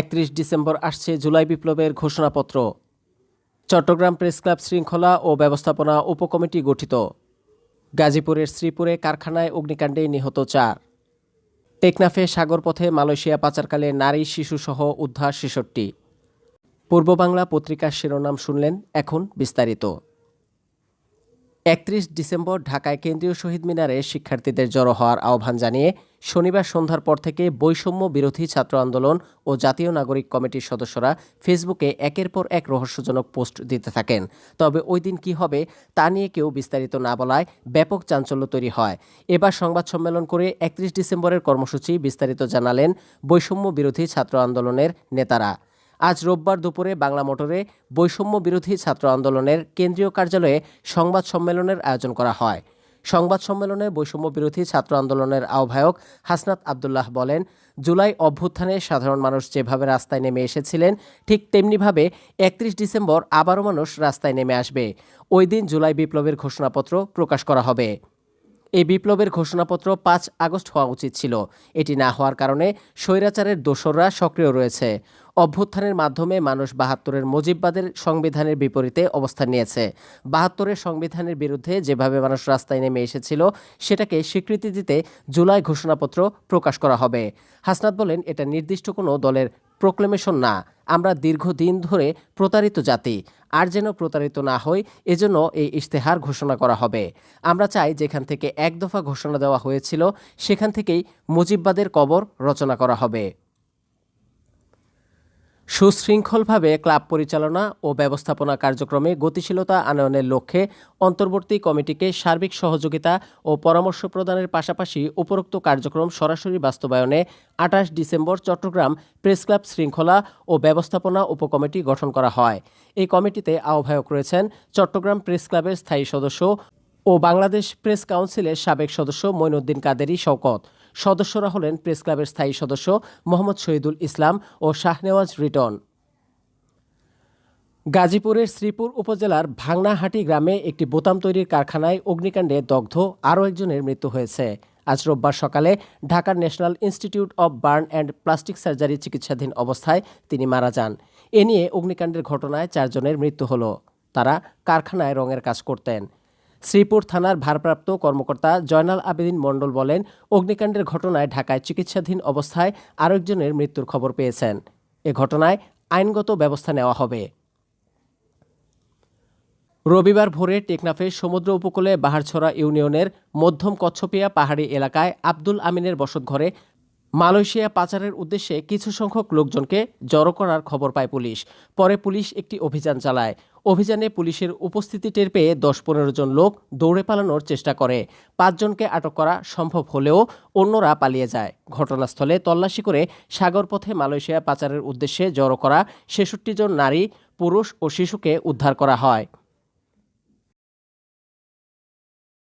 একত্রিশ ডিসেম্বর আসছে জুলাই বিপ্লবের ঘোষণাপত্র। চট্টগ্রাম প্রেস ক্লাব শৃঙ্খলা ও ব্যবস্থাপনা উপকমিটি গঠিত। গাজীপুরের শ্রীপুরে কারখানায় অগ্নিকাণ্ডে নিহত চার। টেকনাফে সাগরপথে মালয়েশিয়া পাচারকালে নারী শিশুসহ উদ্ধার ছেষট্টি। পূর্ব বাংলা পত্রিকার শিরোনাম শুনলেন এখন বিস্তারিত। একত্রিশ ডিসেম্বর ঢাকায় কেন্দ্রীয় শহীদ মিনারে শিক্ষার্থীদের জড়ো হওয়ার আহ্বান জানিয়ে শনিবার সন্ধ্যার পর থেকে বৈষম্য বিরোধী ছাত্র আন্দোলন ও জাতীয় নাগরিক কমিটির সদস্যরা ফেসবুকে একের পর এক রহস্যজনক পোস্ট দিতে থাকেন। তবে ওই দিন কী হবে তা নিয়ে কেউ বিস্তারিত না বলায় ব্যাপক চাঞ্চল্য তৈরি হয়। এবার সংবাদ সম্মেলন করে একত্রিশ ডিসেম্বরের কর্মসূচি বিস্তারিত জানালেন বৈষম্য বিরোধী ছাত্র আন্দোলনের নেতারা। আজ রোববার দুপুরে বাংলা মোটরে বৈষম্য বিরোধী ছাত্র আন্দোলনের কেন্দ্রীয় কার্যালয়ে সংবাদ সম্মেলনের আয়োজন করা হয়। সংবাদ সম্মেলনে বৈষম্য বিরোধী ছাত্র আন্দোলনের আহ্বায়ক হাসনাত আবদুল্লাহ বলেন, জুলাই অভ্যুত্থানে সাধারণ মানুষ যেভাবে রাস্তায় নেমে এসেছিলেন, ঠিক তেমনিভাবে একত্রিশ ডিসেম্বর আবারও মানুষ রাস্তায় নেমে আসবে। ওই দিন জুলাই বিপ্লবের ঘোষণাপত্র প্রকাশ করা হবে। এই বিপ্লবের ঘোষণাপত্র পাঁচ আগস্ট হওয়া উচিত ছিল। এটি না হওয়ার কারণে স্বৈরাচারের দোসররা সক্রিয় রয়েছে। অভ্যুত্থানের মাধ্যমে মানুষ বাহাত্তরের মুজিববাদের সংবিধানের বিপরীতে অবস্থান নিয়েছে। বাহাত্তরের সংবিধানের বিরুদ্ধে যেভাবে মানুষ রাস্তায় নেমে এসেছিল, সেটাকে স্বীকৃতি দিতে জুলাই ঘোষণাপত্র প্রকাশ করা হবে। হাসনাত বলেন, এটা নির্দিষ্ট কোনো দলের প্রোক্লেমেশন না। আমরা দীর্ঘদিন ধরে প্রতারিত জাতি। আর যেন প্রতারিত না হই, এজন্য এই ইশতেহার ঘোষণা করা হবে। আমরা চাই যেখান থেকে এক দফা ঘোষণা দেওয়া হয়েছিল, সেখান থেকেই মুজিববাদের কবর রচনা করা হবে। সুশৃঙ্খলভাবে ক্লাব পরিচালনা ও ব্যবস্থাপনা কার্যক্রমে গতিশীলতা আনয়নের লক্ষ্যে অন্তর্বর্তী কমিটিকে সার্বিক সহযোগিতা ও পরামর্শ প্রদানের পাশাপাশি উপরোক্ত কার্যক্রম সরাসরি বাস্তবায়নে আঠাশ ডিসেম্বর চট্টগ্রাম প্রেস ক্লাব শৃঙ্খলা ও ব্যবস্থাপনা উপকমিটি গঠন করা হয়। এই কমিটিতে আহ্বায়ক রয়েছেন চট্টগ্রাম প্রেস ক্লাবের স্থায়ী সদস্য ও বাংলাদেশ প্রেস কাউন্সিলের সাবেক সদস্য মইনুদ্দিন কাদেরী শওকত। সদস্যরা হলেন প্রেস ক্লাবের স্থায়ী সদস্য মোহাম্মদ শহীদুল ইসলাম ও শাহনেওয়াজ রিটন। গাজীপুরের শ্রীপুর উপজেলার ভাংনাহাটি গ্রামে একটি বোতাম তৈরির কারখানায় অগ্নিকাণ্ডে দগ্ধ আরও একজনের মৃত্যু হয়েছে। আজ রোববার সকালে ঢাকার National Institute of Burn and Plastic Surgery চিকিৎসাধীন অবস্থায় তিনি মারা যান। এ নিয়ে অগ্নিকাণ্ডের ঘটনায় চারজনের মৃত্যু হল। তারা কারখানায় রঙের কাজ করতেন। শ্রীপুর থানার ভারপ্রাপ্ত কর্মকর্তা জয়নাল আবেদিন মণ্ডল বলেন, অগ্নিকাণ্ডের ঘটনায় ঢাকায় চিকিৎসাধীন অবস্থায় আরেকজনের মৃত্যুর খবর পেয়েছেন। এ ঘটনায় আইনগত ব্যবস্থা নেওয়া হবে। রবিবার ভোরে টেকনাফের সমুদ্র উপকূলে বাহারছড়া ইউনিয়নের মধ্যম কচ্ছপিয়া পাহাড়ি এলাকায় আব্দুল আমিনের বসতঘরে মালয়েশিয়া পাচারের উদ্দেশ্যে কিছু সংখ্যক লোকজনকে জড়ো করার খবর পায় পুলিশ। পরে পুলিশ একটি অভিযান চালায়। অভিযানে পুলিশের উপস্থিতি টের পেয়ে দশ পনেরো জন লোক দৌড়ে পালানোর চেষ্টা করে। পাঁচজনকে আটক করা সম্ভব হলেও অন্যরা পালিয়ে যায়। ঘটনাস্থলে তল্লাশি করে সাগরপথে মালয়েশিয়া পাচারের উদ্দেশ্যে জড়ো করা ছেষট্টি জন নারী, পুরুষ ও শিশুকে উদ্ধার করা হয়।